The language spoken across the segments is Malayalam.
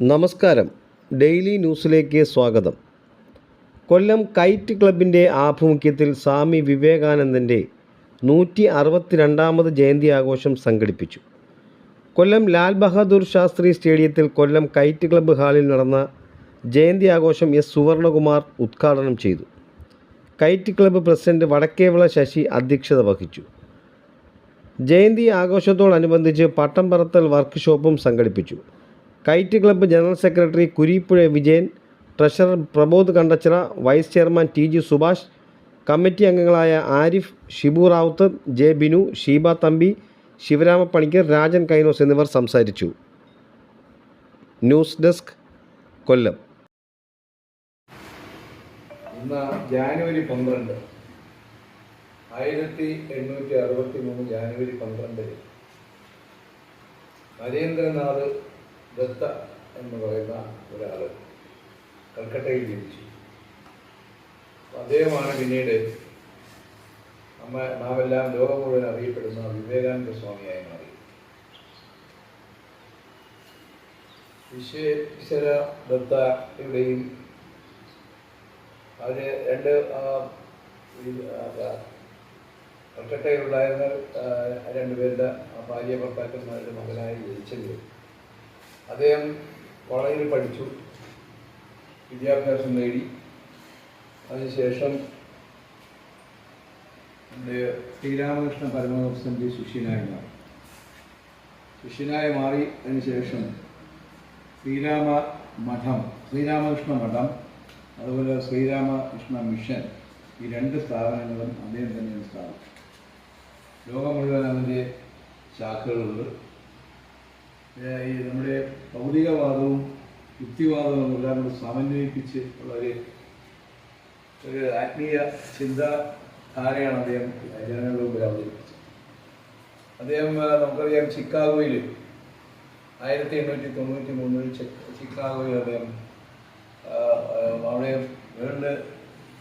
നമസ്കാരം. ഡെയിലി ന്യൂസിലേക്ക് സ്വാഗതം. കൊല്ലം കൈറ്റ് ക്ലബിന്റെ ആഭിമുഖ്യത്തിൽ സ്വാമി വിവേകാനന്ദന്റെ നൂറ്റി അറുപത്തിരണ്ടാമത് ജയന്തി ആഘോഷം സംഘടിപ്പിച്ചു. കൊല്ലം ലാൽ ബഹാദൂർ ശാസ്ത്രി സ്റ്റേഡിയത്തിൽ കൊല്ലം കൈറ്റ് ക്ലബ്ബ് ഹാളിൽ നടന്ന ജയന്തി ആഘോഷം എസ് സുവർണകുമാർ ഉദ്ഘാടനം ചെയ്തു. Kite club president Vadakkevila Sasi അധ്യക്ഷത വഹിച്ചു. ജയന്തി ആഘോഷത്തോടനുബന്ധിച്ച് പട്ടം പറത്തൽ വർക്ക്ഷോപ്പും സംഘടിപ്പിച്ചു. Kite club general secretary Kureepuzha Vijayan treasurer Prabodh Kandachira vice chairman T G Subhash committee അംഗങ്ങളായ ആരിഫ് ഷിബു റാവുത്ത് ജെ ബിനു ഷീബ തമ്പി ശിവരാമ പണിക്കർ രാജൻ കൈനോസ് എന്നിവർ സംസാരിച്ചു. News desk Kollam. ഇന്ന് ജാനുവരി പന്ത്രണ്ട്. ആയിരത്തി എണ്ണൂറ്റി അറുപത്തി മൂന്ന് ജാനുവരി പന്ത്രണ്ട് നരേന്ദ്രനാഥ് ദത്ത എന്ന് പറയുന്ന ഒരാൾ കൽക്കട്ടയിൽ ജനിച്ചു. അദ്ദേഹമാണ് പിന്നീട് നമ്മ നാമെല്ലാം ലോകം മുഴുവൻ അറിയപ്പെടുന്ന വിവേകാനന്ദ സ്വാമിയായി മാറി. വിശ്വേശ്വര ദത്തയുടെയും അവർ രണ്ട് കൽക്കട്ടയിലുണ്ടായിരുന്ന രണ്ടുപേരുടെ ഭാര്യ ഭർത്താക്കന്മാരുടെ മകനായി ജനിച്ചെങ്കിലും അദ്ദേഹം കോളേജിൽ പഠിച്ചു. വിദ്യാഭ്യാസം നേടി. അതിനുശേഷം ശ്രീരാമകൃഷ്ണ പരമഹംസന്റെ ശിഷ്യനായി മാറി. ശിഷ്യനായി മാറി അതിനുശേഷം ശ്രീരാമ മഠം ശ്രീരാമകൃഷ്ണ മഠം അതുപോലെ ശ്രീരാമകൃഷ്ണ മിഷൻ ഈ രണ്ട് സ്ഥാപനങ്ങളും അദ്ദേഹം തന്നെയാണ് സ്ഥാപിച്ചു ലോകം മുഴുവൻ അതിന്റെ ശാഖകളുണ്ട്. ഈ നമ്മുടെ ഭൗതികവാദവും യുക്തിവാദവും എല്ലാം കൂടി സമന്വയിപ്പിച്ച് ഉള്ള ഒരു ആത്മീയ ചിന്താധാരയാണ് അദ്ദേഹം ജനങ്ങളുടെ മുമ്പിൽ അവതരിപ്പിച്ചത്. അദ്ദേഹം നമുക്കറിയാം ചിക്കാഗോയിൽ ആയിരത്തി എണ്ണൂറ്റി തൊണ്ണൂറ്റി മൂന്നിൽ ചിക്കാഗോയിൽ അദ്ദേഹം അവിടെ world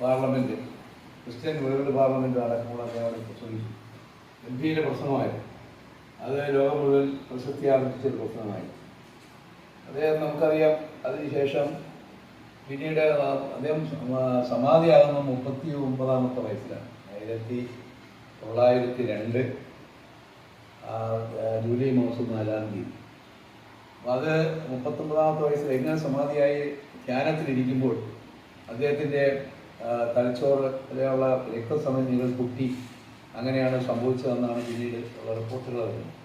parliament Christian world parliament നടക്കുമ്പോൾ അദ്ദേഹം പ്രസംഗിച്ചു ഗംഭീര പ്രസംഗമായിരുന്നു. അത് ലോകം മുഴുവൻ പ്രശസ്തി ആർജിച്ച ഒരു പ്രസംഗമായി അദ്ദേഹം നമുക്കറിയാം അതിനുശേഷം പിന്നീട് അദ്ദേഹം സമ- സമാധിയാകുന്ന മുപ്പത്തി ഒമ്പതാമത്തെ വയസ്സിലാണ്. ആയിരത്തി തൊള്ളായിരത്തി രണ്ട് ജൂലൈ മാസം നാലാം തീയതി. അപ്പം അത് മുപ്പത്തൊമ്പതാമത്തെ വയസ്സിൽ എങ്ങനെ സമാധിയായി? ധ്യാനത്തിലിരിക്കുമ്പോൾ അദ്ദേഹത്തിന്റെ തലച്ചോറ് അതിലുള്ള രക്തസമനികൾ പൊട്ടി. അങ്ങനെയാണ് സംഭവിച്ചതെന്നാണ് പിന്നീട് ഉള്ള റിപ്പോർട്ടുകൾ വരുന്നത്.